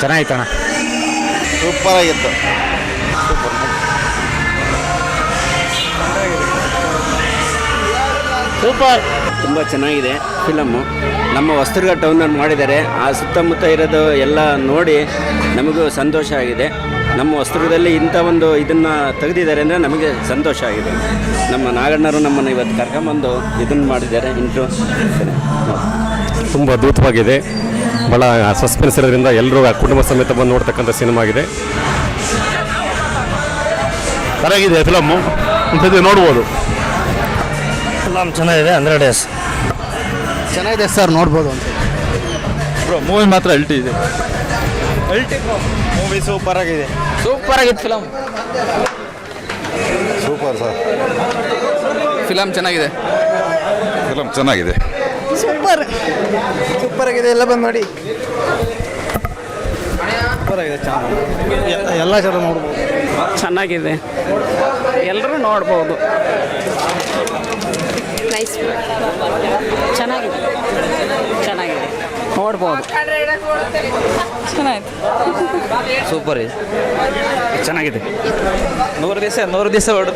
ಚೆನ್ನಾಗಿತ್ತಣ್ಣ. Super ಆಗಿತ್ತು super. ತುಂಬ ಚೆನ್ನಾಗಿದೆ ಫಿಲಮ್ಮು ನಮ್ಮ ಹೊಸದುರ್ಗ ಟೌನಲ್ಲಿ ಮಾಡಿದ್ದಾರೆ. ಆ ಸುತ್ತಮುತ್ತ ಇರೋದು ಎಲ್ಲ ನೋಡಿ ನಮಗೂ ಸಂತೋಷ ಆಗಿದೆ. ನಮ್ಮ ಹೊಸದುರ್ಗದಲ್ಲಿ ಇಂಥ ಒಂದು ಇದನ್ನು ತೆಗೆದಿದ್ದಾರೆ ಅಂದರೆ ನಮಗೆ ಸಂತೋಷ ಆಗಿದೆ. ನಮ್ಮ ನಾಗಣ್ಣರು ನಮ್ಮನ್ನು ಇವತ್ತು ಕರ್ಕೊಂಬಂದು ಇದನ್ನು ಮಾಡಿದ್ದಾರೆ. ಇಂಟ್ರೋ ತುಂಬ ಅದ್ಭುತವಾಗಿದೆ. ಭಾಳ ಸಸ್ಪೆನ್ಸ್ ಇರೋದ್ರಿಂದ ಎಲ್ಲರೂ ಕುಟುಂಬ ಸಮೇತ ಬಂದು ನೋಡ್ತಕ್ಕಂಥ ಸಿನಿಮಾ ಆಗಿದೆ ಚೆನ್ನಾಗಿದೆ ಫಿಲಮ್ಮು ಒಂದ್ಸತಿ ನೋಡ್ಬೋದು. ಫಿಲಮ್ ಚೆನ್ನಾಗಿದೆ ಅಂದ್ರೆ ಡೇಸ್ ಚೆನ್ನಾಗಿದೆ ಸರ್ ನೋಡ್ಬೋದು ಅಂತ. ಬ್ರೋ ಮೂವಿ ಮಾತ್ರ ಅಲ್ಟಿ ಇದೆ. ಮೂವಿ ಸೂಪರ್ ಆಗಿದೆ. ಸೂಪರ್ ಆಗಿತ್ತು ಫಿಲಮ್ ಸೂಪರ್ ಸರ್ ಫಿಲಮ್ ಚೆನ್ನಾಗಿದೆ. ಫಿಲಮ್ ಚೆನ್ನಾಗಿದೆ. ಸೂಪರ್ ಸೂಪರ್ ಆಗಿದೆ ಎಲ್ಲ ಬಂದು ನೋಡಿ. ಸೂಪರ್ ಆಗಿದೆ ಚೆನ್ನಾಗಿ ಎಲ್ಲ ಜನ ನೋಡ್ಬೋದು. ಚೆನ್ನಾಗಿದೆ. ಎಲ್ಲರೂ ನೋಡ್ಬೋದು. ನೈಸ್ ಚೆನ್ನಾಗಿದೆ. ಚೆನ್ನಾಗಿದೆ. ನೋಡ್ಬೋದು. ಚೆನ್ನಾಗಿದೆ. ಸೂಪರ್ ಇದೆ. ಚೆನ್ನಾಗಿದೆ. ನೂರು ದಿವಸ ನೂರು ದಿವಸ ಹೊಡು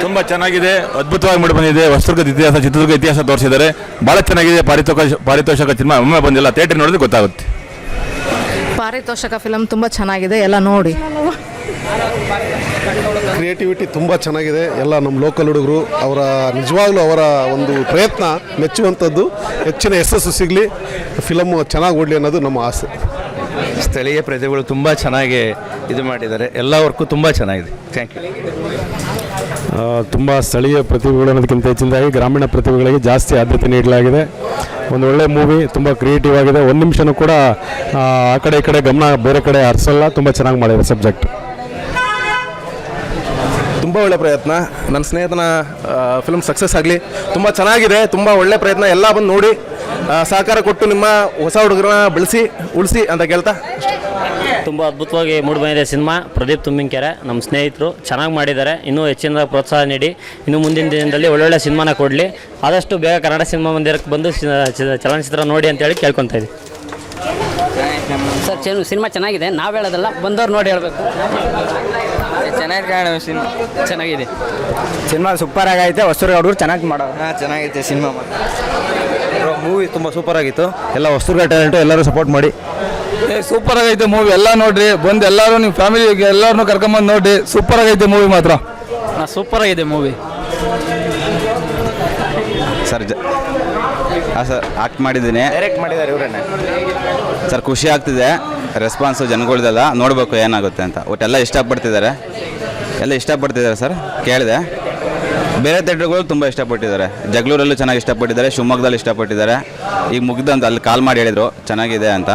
ತುಂಬ ಚೆನ್ನಾಗಿದೆ ಅದ್ಭುತವಾಗಿ ಮಾಡಿ ಬಂದಿದೆ. ಹೊಸದುರ್ಗದ ಇತಿಹಾಸ ಚಿತ್ರದುರ್ಗ ಇತಿಹಾಸ ತೋರಿಸಿದ್ದಾರೆ. ಭಾಳ ಚೆನ್ನಾಗಿದೆ. ಪಾರಿತೋಷ ಪಾರಿತೋಷಕ ಸಿನಿಮಾ ಒಮ್ಮೆ ಬಂದಿಲ್ಲ. ಥಿಯೇಟರ್ ನೋಡಿದ್ರೆ ಗೊತ್ತಾಗುತ್ತೆ. ಪಾರಿತೋಷಕ ಫಿಲಮ್ ತುಂಬ ಚೆನ್ನಾಗಿದೆ. ಎಲ್ಲ ನೋಡಿ. ಕ್ರಿಯೇಟಿವಿಟಿ ತುಂಬ ಚೆನ್ನಾಗಿದೆ. ಎಲ್ಲ ನಮ್ಮ ಲೋಕಲ್ ಹುಡುಗರು ಅವರ ನಿಜವಾಗ್ಲೂ ಅವರ ಒಂದು ಪ್ರಯತ್ನ ಮೆಚ್ಚುವಂಥದ್ದು. ಹೆಚ್ಚಿನ ಯಶಸ್ಸು ಸಿಗಲಿ. ಫಿಲಮ್ ಚೆನ್ನಾಗಿ ಓಡಲಿ ಅನ್ನೋದು ನಮ್ಮ ಆಸೆ. ಸ್ಥಳೀಯ ಪ್ರಜೆಗಳು ತುಂಬ ಚೆನ್ನಾಗಿ ಇದು ಮಾಡಿದ್ದಾರೆ. ಎಲ್ಲ ವರ್ಕು ತುಂಬ ಚೆನ್ನಾಗಿದೆ. ಥ್ಯಾಂಕ್ ಯು ತುಂಬ ಸ್ಥಳೀಯ ಪ್ರತಿಭೆಗಳು ಅನ್ನೋದಕ್ಕಿಂತ ಹೆಚ್ಚಿನದಾಗಿ ಗ್ರಾಮೀಣ ಪ್ರತಿಭೆಗಳಿಗೆ ಜಾಸ್ತಿ ಆದ್ಯತೆ ನೀಡಲಾಗಿದೆ. ಒಂದು ಒಳ್ಳೆ ಮೂವಿ ತುಂಬ ಕ್ರಿಯೇಟಿವ್ ಆಗಿದೆ. ಒಂದು ನಿಮಿಷನೂ ಕೂಡ ಆ ಕಡೆ ಈ ಕಡೆ ಗಮನ ಬೇರೆ ಕಡೆ ಹರಿಸಲ್ಲ. ತುಂಬ ಚೆನ್ನಾಗಿ ಮಾಡಿದ್ದಾರೆ ಸಬ್ಜೆಕ್ಟ್. ತುಂಬ ಒಳ್ಳೆ ಪ್ರಯತ್ನ. ನನ್ನ ಸ್ನೇಹಿತನ ಫಿಲ್ಮ್ ಸಕ್ಸಸ್ ಆಗಲಿ ತುಂಬ ಚೆನ್ನಾಗಿದೆ. ತುಂಬ ಒಳ್ಳೆ ಪ್ರಯತ್ನ. ಎಲ್ಲ ಬಂದು ನೋಡಿ ಸಹಕಾರ ಕೊಟ್ಟು ನಿಮ್ಮ ಹೊಸ ಹುಡುಗರನ್ನ ಬೆಳೆಸಿ ಉಳಿಸಿ ಅಂತ ಕೇಳ್ತಾ ತುಂಬ ಅದ್ಭುತವಾಗಿ ಮೂಡಿಬಂದಿದೆ ಸಿನಿಮಾ. ಪ್ರದೀಪ್ ತುಂಬಿಂಕೆರೆ ನಮ್ಮ ಸ್ನೇಹಿತರು. ಚೆನ್ನಾಗಿ ಮಾಡಿದ್ದಾರೆ. ಇನ್ನೂ ಹೆಚ್ಚಿನ ಪ್ರೋತ್ಸಾಹ ನೀಡಿ. ಇನ್ನು ಮುಂದಿನ ದಿನದಲ್ಲಿ ಒಳ್ಳೊಳ್ಳೆ ಸಿನಿಮಾನ ಕೊಡಲಿ. ಆದಷ್ಟು ಬೇಗ ಕನ್ನಡ ಸಿನಿಮಾ ಮಂದಿರಕ್ಕೆ ಬಂದು ಚಲನಚಿತ್ರ ನೋಡಿ ಅಂತೇಳಿ ಕೇಳ್ಕೊತಾ ಇದ್ದೀವಿ ಸರ್ ಚೆನ್ನ ಸಿನಿಮಾ ಚೆನ್ನಾಗಿದೆ. ನಾವು ಹೇಳೋದಲ್ಲ ಬಂದವ್ರು ನೋಡಿ ಹೇಳಬೇಕು. ಚೆನ್ನಾಗಿ ಕಾಣ ಸಿನಿಮಾ. ಚೆನ್ನಾಗಿದೆ. ಸಿನಿಮಾ ಸೂಪರ್ ಆಗೈತೆ. ಹೊಸೂರು ಹುಡುಗರು ಚೆನ್ನಾಗಿ ಮಾಡೋ ಹಾಂ ಚೆನ್ನಾಗೈತೆ ಸಿನಿಮಾ ಮೂವಿ ತುಂಬ ಸೂಪರ್ ಆಗಿತ್ತು. ಎಲ್ಲ ಹೊಸೂರು ಟ್ಯಾಲೆಂಟು ಎಲ್ಲರೂ ಸಪೋರ್ಟ್ ಮಾಡಿ. ಸೂಪರ್ ಆಗೈತೆ ಮೂವಿ ಎಲ್ಲ ನೋಡ್ರಿ. ಬಂದು ಎಲ್ಲರೂ ನಿಮ್ಮ ಫ್ಯಾಮಿಲಿ ಎಲ್ಲರನ್ನೂ ಕರ್ಕೊಂಬಂದು ನೋಡ್ರಿ. ಸೂಪರ್ ಆಗೈತೆ ಮೂವಿ ಮಾತ್ರ. ಸೂಪರ್ ಆಗಿದೆ ಮೂವಿ ಸರ್ ಜ ಹಾಂ ಸರ್ ಆಕ್ಟ್ ಮಾಡಿದ್ದೀನಿ. ಡೈರೆಕ್ಟ್ ಮಾಡಿದ್ದಾರೆ ಇವರನ್ನ. ಸರ್ ಖುಷಿ ಆಗ್ತಿದೆ. ರೆಸ್ಪಾನ್ಸು ಜನಗಳ್ದೆಲ್ಲ ನೋಡಬೇಕು ಏನಾಗುತ್ತೆ ಅಂತ. ಒಟ್ಟೆಲ್ಲ ಇಷ್ಟಪಡ್ತಿದ್ದಾರೆ. ಎಲ್ಲ ಇಷ್ಟಪಡ್ತಿದ್ದಾರೆ ಸರ್. ಕೇಳಿದೆ. ಬೇರೆ ಥಿಯೇಟ್ರ್ಗಳು ತುಂಬ ಇಷ್ಟಪಟ್ಟಿದ್ದಾರೆ. ಜಗಳೂರಲ್ಲೂ ಚೆನ್ನಾಗಿ ಇಷ್ಟಪಟ್ಟಿದ್ದಾರೆ. ಶಿವಮೊಗ್ಗದಲ್ಲಿ ಇಷ್ಟಪಟ್ಟಿದ್ದಾರೆ. ಈಗ ಮುಗ್ದಂತ ಅಲ್ಲಿ ಕಾಲ್ ಮಾಡಿ ಹೇಳಿದರು. ಚೆನ್ನಾಗಿದೆ ಅಂತ.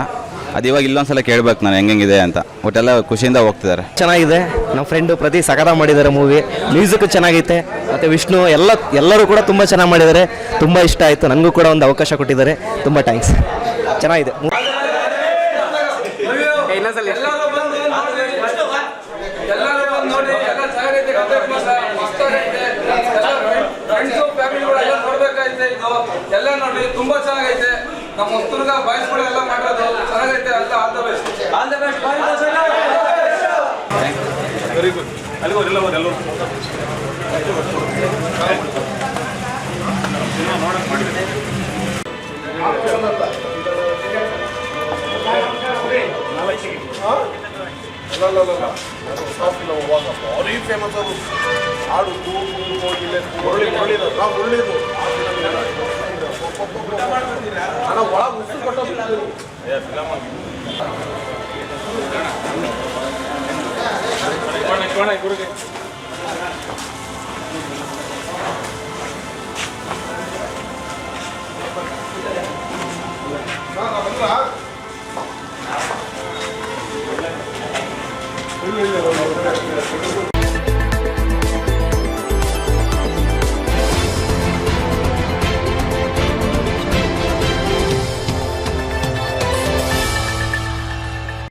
ಅದು ಇವಾಗ ಇಲ್ಲೊಂದ್ಸಲ ಕೇಳ್ಬೇಕು ನಾನು ಹೆಂಗೆಂಗಿದೆ ಅಂತ. ಒಟ್ಟೆಲ್ಲ ಖುಷಿಯಿಂದ ಹೋಗ್ತಿದ್ದಾರೆ. ಚೆನ್ನಾಗಿದೆ. ನಮ್ಮ ಫ್ರೆಂಡು ಪ್ರತಿ ಸಕದ ಮಾಡಿದ್ದಾರೆ ಮೂವಿ ಮ್ಯೂಸಿಕ್ ಚೆನ್ನಾಗೈತೆ. ಮತ್ತು ವಿಷ್ಣು ಎಲ್ಲ ಎಲ್ಲರೂ ಕೂಡ ತುಂಬ ಚೆನ್ನಾಗಿ ಮಾಡಿದ್ದಾರೆ. ತುಂಬ ಇಷ್ಟ ಆಯಿತು. ನನಗೂ ಕೂಡ ಒಂದು ಅವಕಾಶ ಕೊಟ್ಟಿದ್ದಾರೆ. ತುಂಬ ಥ್ಯಾಂಕ್ಸ್ ಚೆನ್ನಾಗಿದೆ. ಎಲ್ಲ ನೋಡಿ ತುಂಬಾ ಚೆನ್ನಾಗೈತೆ. ನಮ್ಮ ಬಾಯ್ಸ್ ಕೂಡ ಎಲ್ಲ ಮಾಡೋದು ಚೆನ್ನಾಗೈತೆ ಅಲ್ಲ all the best all the best very good ಅಲ್ಲಿಗೂ ಎಲ್ಲ ಎಲ್ಲರೂ ನೋಡಕ್ ಮಾಡಿದೆ ಅವರೇ ಫೇಮಸ್ ಅವರು ಹಾಡು ತೂಗು ಹೋಗಿಲ್ಲ ಒಳ್ಳೆ ನಾವು ಒಳ್ಳೆಯದು ಅಣ್ಣ ಒಳ ಉಸಿರು ಕೊಟ್ಟಿಲ್ಲ ಗುರುಗೆ